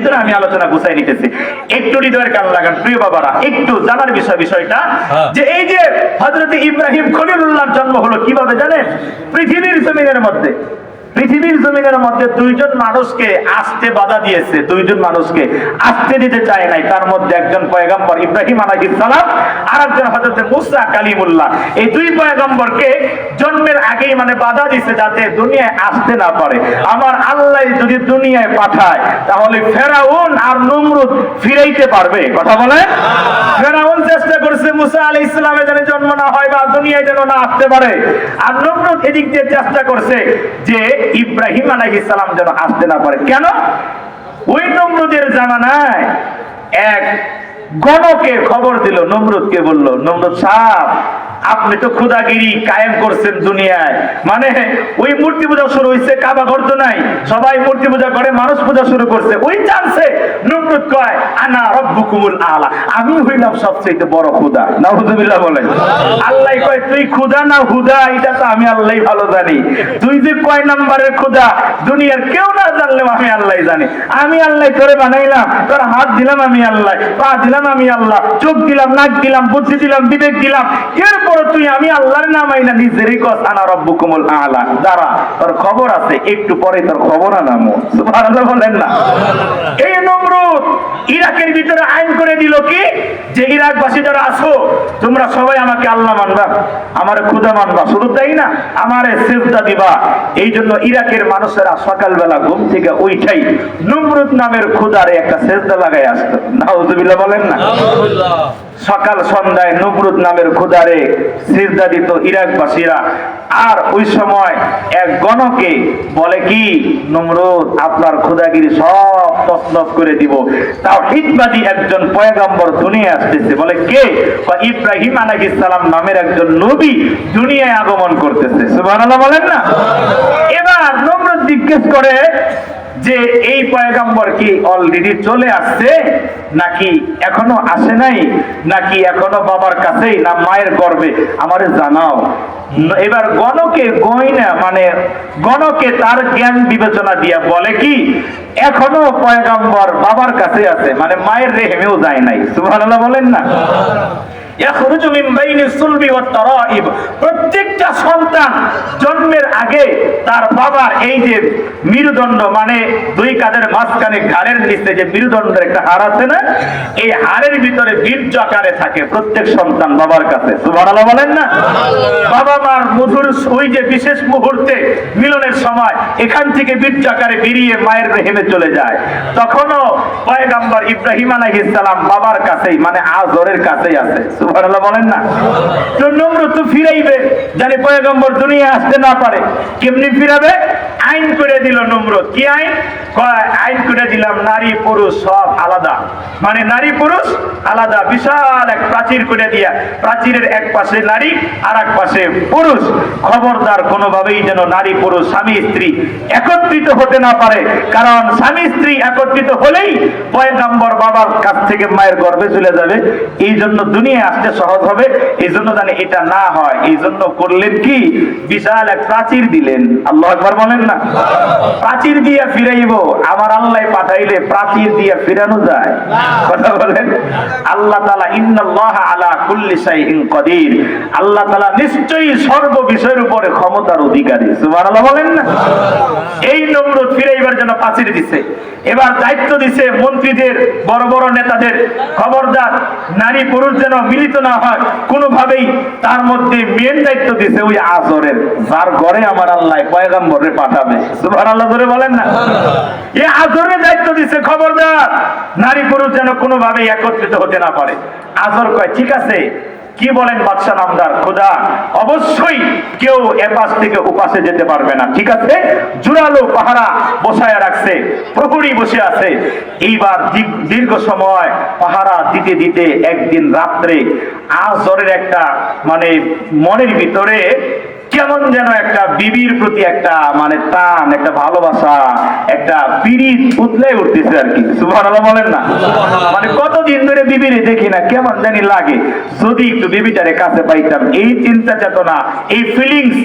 ভিতরে আমি আলোচনা গুছাই নিতেছি। একটু হৃদয়ের কান লাগান প্রিয় বাবারা একটু জানার বিষয় বিষয়টা হ্যাঁ। যে এই যে হজরত ইব্রাহিম খলিলুল্লাহর জন্ম হলো কীভাবে জানেন? পৃথিবীর জমিনের মধ্যে। পৃথিবীর জমিনের মধ্যে দুইজন মানুষকে আসতে বাধা দিয়েছে, দুইজন মানুষকে আসতে দিতে চায় নাই। তার মধ্যে একজন পয়গম্বর ইব্রাহিম আলাইহিস সালাম আর একজন হযরত মুসা কালিমুল্লাহ। এই দুই পয়গম্বরকে জন্মের আগেই মানে বাধা দিছে যাতে দুনিয়ায় আসতে না পারে। আমার আল্লাহ যদি দুনিয়ায় পাঠায়, তাহলে ফেরাউন আর নমরুদ ফিরাইতে পারবে। কথা বলে ফেরাউন চেষ্টা করছে মুসা আলী ইসলামের যেন জন্ম না হয় বা দুনিয়ায় যেন না আসতে পারে। আর নমরুদ এদিক দিয়ে চেষ্টা করছে যে ইব্রাহিম আলাইহিস সালাম যেন আসতে না পারে। কেন? ওই নমরুদের জামানায় এক গণকে খবর দিল, নমরুদকে বলল, নমরুদ সাহ আপনি তো খুদাগিরি কায়েম করছেন দুনিয়ায়। মানে ওই মূর্তি পূজা শুরু হয়েছে কাবা ঘর তো নাই। সবাই মূর্তি পূজা করে, মানুষ পূজা শুরু করছে। ওই চান্সে নমরুদ কয়, আনা রব্বুকুমুল আলা। আমি হইলাম সবচেয়ে বড় খুদা নাউজুবিল্লাহ বলেন। আল্লাহ কয়, তুই খুদা না হুদা, এটা তো আমি আল্লাহই ভালো জানি। তুই যে কয় নাম্বারের খুদা দুনিয়ার কেউ না জানলেও আমি আল্লাহ জানি। আমি আল্লাহ তোরে বানাইলাম, তোর হাত দিলাম আমি আল্লাহ, পা দিলাম আমি আল্লাহ, চোখ দিলাম, নাক দিলাম, বুদ্ধি দিলাম, বিবেক দিলাম। এরপর তুই আমি আল্লাহর নাম আইনা নিজেরই কস আনা রব্বুকুমুল আলা। দাঁড়া তোর খবর আছে একটু পরে তোর খবর আনামো। বলেন না। এই নমরুদ ইরাকের ভিতরে আইন করে দিল কি? যে ইরাকবাসী যারা আছো তোমরা সবাই আমাকে আল্লাহ মানবা আমার খুদা মানবা। শুধু তাই না আমারে সেজদা দিবা। এই জন্য ইরাকের মানুষেরা সকালবেলা ঘুম থেকে ওইটাই নমরুদ নামের খুদারে একটা সেজদা লাগাই আসতো। নাউজুবিল্লাহ বলেন না। সকাল সন্ধ্যায় নবরুদ নামের খুদারে সিজদা দিত ইরাকবাসীরা। আর ওই সময় এক গণকে বলে কি নমরুদ আপনার খুদাগিরি সব তসনস করে দিব। তাও হিতবাদী একজন পয়গাম্বর দুনিয়ায় আসতেছে। বলে কে? বা ইব্রাহিম আলাইহিস সালাম নামের একজন নবী দুনিয়ায় আগমন করতেছে। সুবহানাল্লাহ বলেন না? এবার নমরুদ জিজ্ঞেস করে যে এই পয়গাম্বর কি অলরেডি চলে আসছে? নাকি এখনও আসে নাই? নাকি এখনও বাবার কাছেই? না মায়ের গর্বে আমারে জানাও। এবার গণকে গয়না মানে গণকে তার জ্ঞান বিবেচনা দিয়া বলে কি এখনও পয়গাম্বর বাবার কাছে আছে মানে মায়ের রেহেমেও যায় নাই। সুবহানাল্লাহ বলেন না। ইয়াখরুজু প্রত্যেকটা সন্তান জন্মের আগে তার বাবার এই যে মেরুদণ্ড মানে দুই কাঁধের মাঝখানে ঘাড়ের নিচে যে মেরুদণ্ডের একটা হাড় আছে না এই হাড়ের ভিতরে বীর্য আকারে থাকে প্রত্যেক সন্তান বাবার কাছে। সুবহানাল্লাহ বলেন না? বাবা মার মধুর ওই যে বিশেষ মুহূর্তে মিলনের সময় এখান থেকে বীর্য আকারে বেরিয়ে মায়ের রেহেমে চলে যায়। তখনও পয়গাম্বর ইব্রাহিম আলাইহিস সালাম বাবার কাছেই মানে আজরের কাছেই আছে। সুবহানাল্লাহ বলেন না? তো নমরুদ তো ফিরাইবে জানি পয়গম্বর দুনিয়া আসতে না পারে কেমনি ফিরাবে? আইন করে দিল নমরুদ। কি আইন? আইন করে দিলাম নারী পুরুষ সব আলাদা। মানে নারী পুরুষ আলাদা, বিশাল এক প্রাচীর করে দিয়া। প্রাচীরের এক পাশে নারী আর এক পাশে পুরুষ। খবরদার কোনোভাবেই যেন নারী পুরুষ, স্বামী স্ত্রী একত্রিত হতে না পারে। কারণ স্বামী স্ত্রী একত্রিত হলেই পয়গাম্বর বাবার কাছ থেকে মায়ের গর্ভে চলে যাবে। এই জন্য দুনিয়া আসতে সহজ হবে। এই জন্য জানি এটা না হয়। এই জন্য করলেন কি? বিশাল এক প্রাচীর দিলেন। আল্লাহ একবার বলেন না। প্রাচীর দিয়ে ফিরাইব, আমার আল্লাহ পাঠাইলে প্রাচীর দিয়ে ফিরানো যায়। কথা বলেন? আল্লাহ তালা ইন্নাল্লাহ আলা কুল্লি শাইইন কদির। আল্লাহ তালা নিশ্চয়ই সর্ব বিষয়ের উপরে ক্ষমতার অধিকারী। সুবহানাল্লাহ বলেন না? এই নম্র প্রাচীর দিছে। এবার দায়িত্ব দিছে মন্ত্রীদের, বড় বড় নেতাদের। খবরদার নারী পুরুষ যেন মিলিত না হয়, কোনোভাবেই তার মধ্যে মেন দায়িত্ব দিছে ওই আজরের। যার ঘরে আমার আল্লাহ পয়গাম্বরে পাঠাবে। সুবহানাল্লাহ ধরে বলেন না? এই আজরের দায়িত্ব দিছে খবরদার। নারী পুরুষ যেন কোনোভাবেই একত্রিত হতে না পারে। আজর কয়, ঠিক আছে কি বলেন বাদশাহ নামদার? খোদা, অবশ্যই কেউ এপাশ থেকে উপাসে যেতে পারবে না। ঠিক আছে? জোরালো পাহারা বসায় রাখছে, প্রহরী বসে আছে। এইবার দীর্ঘ- সময় পাহারা দিতে দিতে একদিন রাত্রে আজরের একটা মানে মনের ভিতরে কেমন যেন একটা বিবির প্রতি একটা মানে টান একটা ভালোবাসা একটা পিড়িত উতলে উঠতেছে আর কি। সুবহানাল্লাহ বলেন না? মানে কতদিন ধরে বিবিরে দেখি না কেমন জানি লাগে। যদি একটু বিবিটারে কাছে পাইতাম এই চিন্তা চেতনা এই ফিলিংস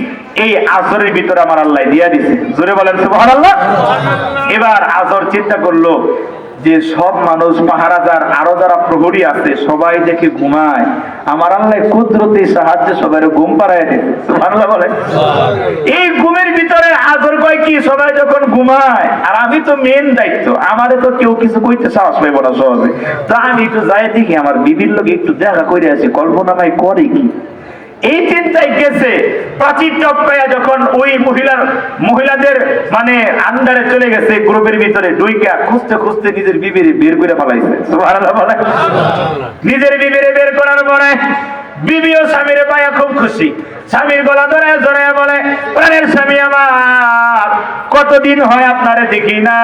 এই আসরের ভিতরে আমার আল্লাহ দিয়া দিছে। জোরে বলেন সুবহানাল্লাহ। এবার আসর চিন্তা করল যে সব মানুষ পাহারাদার আরও যারা প্রহরী আছে সবাই দেখে ঘুমায়। আমার আল্লাহ কুদরতি সাহায্যে সবাই ঘুম পাড়ায় দেয়। সুবহানাল্লাহ বলে এই ঘুমের ভিতরে হাজর কয় কি সবাই যখন ঘুমায় আর আমি তো মেন দায়িত্ব আমারে তো কেউ কিছু কইতে সাহস পাইব না সহজে। তা আমি একটু যাই দেখি আমার বিবির লোক একটু দেখা করে আছি কল্পনা ভাই করে কি? এই চিন্তায় গেছে। প্রাচীর টপকায়া যখন ওই মহিলার মহিলাদের মানে আন্ডারে চলে গেছে গ্রুপের ভিতরে ডুইকা খুঁজতে খুঁজতে নিজের বিবির বের করে ফেলাইছে। নিজের বিবিরে বের করার পরে বিবি ও স্বামীর পায়া খুব খুশি। স্বামীর গলা ধরে ধরে বলে, প্রাণের স্বামী আমার। কতদিন হয় আপনারে দেখি না।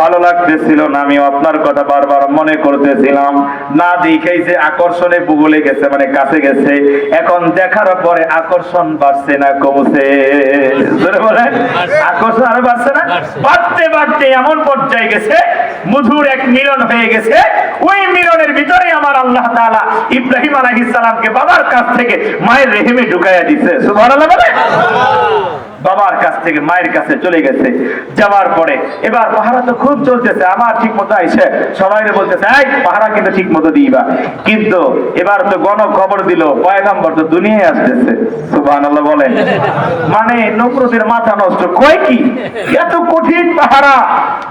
ভালো লাগতেছিল না আমি আপনার কথা বারবার মনে করতেছিলাম। না দেখাই যে আকর্ষণে বুগলে গেছে মানে কাছে গেছে। এখন দেখার পরে আকর্ষণ বাড়ছে না কমছে। বলেন আকর্ষণ আরও বাড়ছে না? বাড়তে বাড়তে এমন পর্যায়ে গেছে মধুর এক মিলন হয়ে গেছে। ওই মিলনের ভিতরে আমার আল্লাহ তাআলা ইব্রাহিম আলাইহিস সালামকে বাবার কাছ থেকে মায়ের রেহেমে ঢুকাইয়া দিছে। সুবহানাল্লাহ বলে বাবার কাছ থেকে, মায়ের কাছে চলে গেছে, যাওয়ার পরে। এবার পাহারা তো খুব চলতেছে, আমার ঠিক মতো আইসে সবাই বলতেছে, এই, পাহারা কিন্তু ঠিক মতো দিবা। কিন্তু এবার তো গণ খবর দিল, পয়গাম্বর তো দুনিয়ায় আসতেছে। সুবহানাল্লাহ বলেন। মানে নমরুদের মাথা নষ্ট। কয় কি? এত কঠিন পাহারা।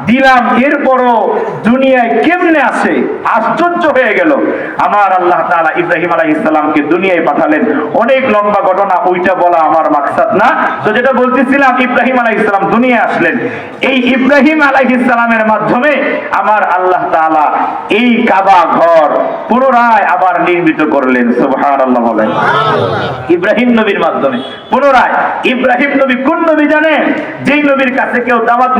দিলাম, এরপরও দুনিয়ায় কেমনে আসে আশ্চর্য হয়ে গেল। আমার আল্লাহ তাআলা ইব্রাহিম আলাইহিস সালামকে দুনিয়ায় পাঠালেন। অনেক লম্বা ঘটনা, ওইটা বলা আমার মাকসাদ না। তো যেটা বলতেছিলাম, ইব্রাহিম আলাই ইসলাম দুনিয়া আসলেন। এই ইব্রাহিম আলাই ইসলামের মাধ্যমে আমার আল্লাহ তালা এই কাবা ঘর পুনরায় আবার নির্মিত করলেন। সুবহানাল্লাহ বলেন। ইব্রাহিম নবীর মাধ্যমে পুনরায়। ইব্রাহিম নবী কোন নবী জানেন? যেই নবীর কাছে কেউ দাওয়াত